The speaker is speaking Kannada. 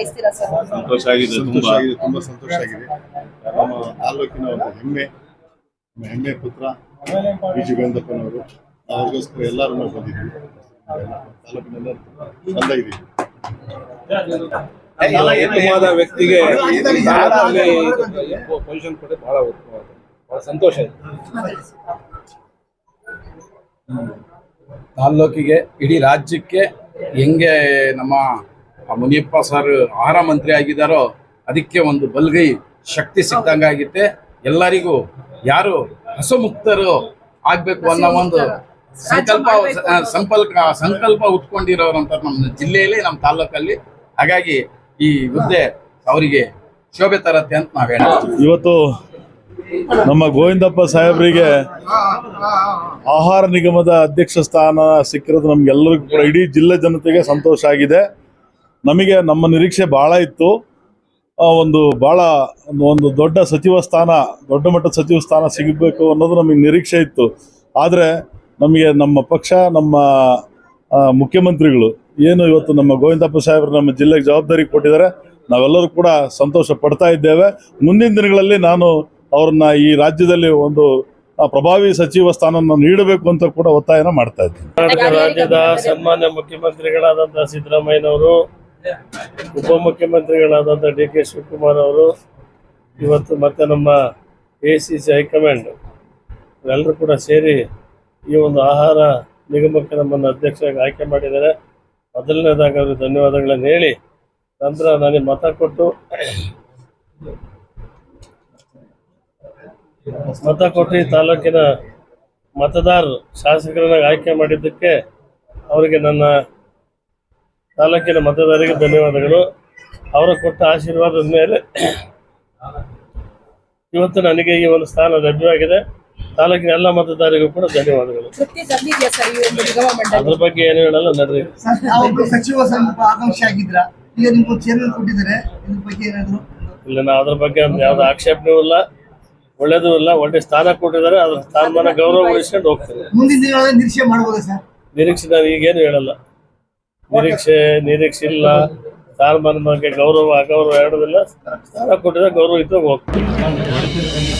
ಬಯಸ್ತೀರಾ ಸರ್? ಸಂತೋಷ ಆಗಿದೆ ಸಂತೋಷ ತುಂಬಾ. ಆಗಿದೆ ತುಂಬಾ ಸಂತೋಷ ಆಗಿದೆ. ನಮ್ಮ ತಾಲೂಕಿನ ಒಂದು ಹೆಮ್ಮೆ ನಮ್ಮ ಹೆಮ್ಮೆ ಪುತ್ರ ಬಿ ಜಿ ಗೋವಿಂದಪ್ಪನವರು. ಅವ್ರಿಗೋಸ್ಕರ ಎಲ್ಲರೂ ನಾವು ಬಂದಿದ್ವಿ ತಾಲೂಕಿನೆಲ್ಲ ಬಂದಾಗಿದ್ದೀವಿ ಉತ್ತಮವಾದ ವ್ಯಕ್ತಿಗೆ ಪೊಸಿಷನ್ ಕೊಟ್ಟರೆ ಬಹಳ ಉತ್ತಮವಾದ ಬಹಳ ಸಂತೋಷ ಇದೆ. ತಾಲ್ಲೂಕಿಗೆ ಇಡೀ ರಾಜ್ಯಕ್ಕೆ ಹೆಂಗೆ ನಮ್ಮ ಮುನಿಯಪ್ಪ ಸರ್ ಆಹಾರ ಮಂತ್ರಿ ಆಗಿದ್ದಾರೋ ಅದಕ್ಕೆ ಒಂದು ಬಲ್ಗೈ ಶಕ್ತಿ ಸಿಕ್ಕಂಗಾಗಿತ್ತೆ ಎಲ್ಲರಿಗೂ ಯಾರು ಹಸುಮುಕ್ತರು ಆಗ್ಬೇಕು ಅನ್ನೋ ಒಂದು ಸಂಕಲ್ಪ ಸಂಕಲ್ಪ ಸಂಪಲ್ಕ ಸಂಕಲ್ಪ ಉಟ್ಕೊಂಡಿರೋರಂತ ನಮ್ಮ ಜಿಲ್ಲೆಯಲ್ಲಿ ನಮ್ಮ ತಾಲ್ಲೂಕಲ್ಲಿ ಹಾಗಾಗಿ ಈ ಹುದ್ದೆ ಅವರಿಗೆ ಶೋಭೆ ತರತ್ತೆ ಅಂತ ನಾವ್ ಹೇಳ್ತೀವಿ ಇವತ್ತು ನಮ್ಮ ಗೋವಿಂದಪ್ಪ ಸಾಹೇಬರಿಗೆ ಆಹಾರ ನಿಗಮದ ಅಧ್ಯಕ್ಷ ಸ್ಥಾನ ಸಿಕ್ಕಿರೋದು ನಮ್ಗೆಲ್ಲರಿಗೂ ಕೂಡ ಇಡೀ ಜಿಲ್ಲೆ ಜನತೆಗೆ ಸಂತೋಷ ಆಗಿದೆ. ನಮಗೆ ನಮ್ಮ ನಿರೀಕ್ಷೆ ಬಹಳ ಇತ್ತು. ಒಂದು ಬಹಳ ಒಂದು- ದೊಡ್ಡ ಸಚಿವ ಸ್ಥಾನ, ದೊಡ್ಡ ಮಟ್ಟದ ಸಚಿವ ಸ್ಥಾನ ಸಿಗಬೇಕು ಅನ್ನೋದು ನಮಗೆ ನಿರೀಕ್ಷೆ ಇತ್ತು. ಆದರೆ ನಮಗೆ ನಮ್ಮ ಪಕ್ಷ, ನಮ್ಮ ಮುಖ್ಯಮಂತ್ರಿಗಳು ಏನು ಇವತ್ತು ನಮ್ಮ ಗೋವಿಂದಪ್ಪ ಸಾಹೇಬರು ನಮ್ಮ ಜಿಲ್ಲೆಗೆ ಜವಾಬ್ದಾರಿ ಕೊಟ್ಟಿದ್ದಾರೆ, ನಾವೆಲ್ಲರೂ ಕೂಡ ಸಂತೋಷ ಪಡ್ತಾ ಇದ್ದೇವೆ. ಮುಂದಿನ ದಿನಗಳಲ್ಲಿ ನಾನು ಅವ್ರನ್ನ ಈ ರಾಜ್ಯದಲ್ಲಿ ಒಂದು ಪ್ರಭಾವಿ ಸಚಿವ ಸ್ಥಾನ ನೀಡಬೇಕು ಅಂತ ಕೂಡ ಒತ್ತಾಯನ ಮಾಡ್ತಾ ಇದ್ದೀನಿ. ರಾಜ್ಯದ ಸನ್ಮಾನ್ಯ ಮುಖ್ಯಮಂತ್ರಿಗಳಾದಂತಹ ಸಿದ್ದರಾಮಯ್ಯನವರು ಉಪಮುಖ್ಯಮಂತ್ರಿಗಳಾದಂಥ ಡಿ ಕೆ ಶಿವಕುಮಾರ್ ಅವರು ಇವತ್ತು ಮತ್ತೆ ನಮ್ಮ ಎ ಸಿ ಸಿ ಹೈಕಮಾಂಡ್ ಎಲ್ಲರೂ ಕೂಡ ಸೇರಿ ಈ ಒಂದು ಆಹಾರ ನಿಗಮಕ್ಕೆ ನಮ್ಮನ್ನು ಅಧ್ಯಕ್ಷರಾಗಿ ಆಯ್ಕೆ ಮಾಡಿದ್ದಾರೆ. ಮೊದಲನೇದಾಗಿ ಅವರು ಧನ್ಯವಾದಗಳನ್ನು ಹೇಳಿ, ನಂತರ ನನಗೆ ಮತ ಕೊಟ್ಟು ಮತ ಕೊಟ್ಟು ಈ ತಾಲೂಕಿನ ಮತದಾರರು, ಶಾಸಕರನ್ನಾಗಿ ಆಯ್ಕೆ ಮಾಡಿದ್ದಕ್ಕೆ ಅವರಿಗೆ ನನ್ನ ತಾಲೂಕಿನ ಮತದಾರರಿಗೆ ಧನ್ಯವಾದಗಳು. ಅವರು ಕೊಟ್ಟ ಆಶೀರ್ವಾದದ ಮೇಲೆ ಇವತ್ತು ನನಗೆ ಈ ಒಂದು ಸ್ಥಾನ ಲಭ್ಯವಾಗಿದೆ. ತಾಲೂಕಿನ ಎಲ್ಲ ಮತದಾರರಿಗೂ ಕೂಡ ಧನ್ಯವಾದಗಳು. ಅದ್ರ ಬಗ್ಗೆ ಏನು ಹೇಳಲ್ಲ ನಡ್ರಿ. ಸಚಿವ ಆಕಾಂಕ್ಷಿ ಆಗಿದ್ರ. ಈಗ ನಿಮ್ಗೆ ಚೇರ್ಮನ್ ಕೊಟ್ಟಿದ್ದಾರೆ. ಇದ್ರ ಬಗ್ಗೆ ಏನಾದ್ರು? ಇಲ್ಲ ನಾ ಅದ್ರ ಬಗ್ಗೆ ಯಾವ್ದು ಆಕ್ಷೇಪಣೆ ಇಲ್ಲ. ಒಳ್ಳೇದು ಇಲ್ಲ. ಒಳ್ಳೆ ಸ್ಥಾನ ಕೊಟ್ಟಿದ್ದಾರೆ. ಅದ್ರ ಸ್ಥಾನಮಾನ ಗೌರವ ಉಳಿಸ್ಕೊಂಡು ಹೋಗ್ತಾರೆ ಮುಂದಿನ ದಿನಗಳಲ್ಲಿ ನಿರೀಕ್ಷೆ ಮಾಡ್ಬೋದಾ ಸರ್? ನಿರೀಕ್ಷೆ ನಾನು ಈಗೇನು ಹೇಳಲ್ಲ. ನಿರೀಕ್ಷೆ ನಿರೀಕ್ಷೆ ಇಲ್ಲ ಬಗ್ಗೆ ಗೌರವ ಅಗೌರವ ಹೇಳೋದಿಲ್ಲ ಸ್ಥಾನ ಕೊಟ್ಟಿದ್ರೆ ಗೌರವ ಇದ್ದಾಗ ಬಂದ್ಬಿಡಿ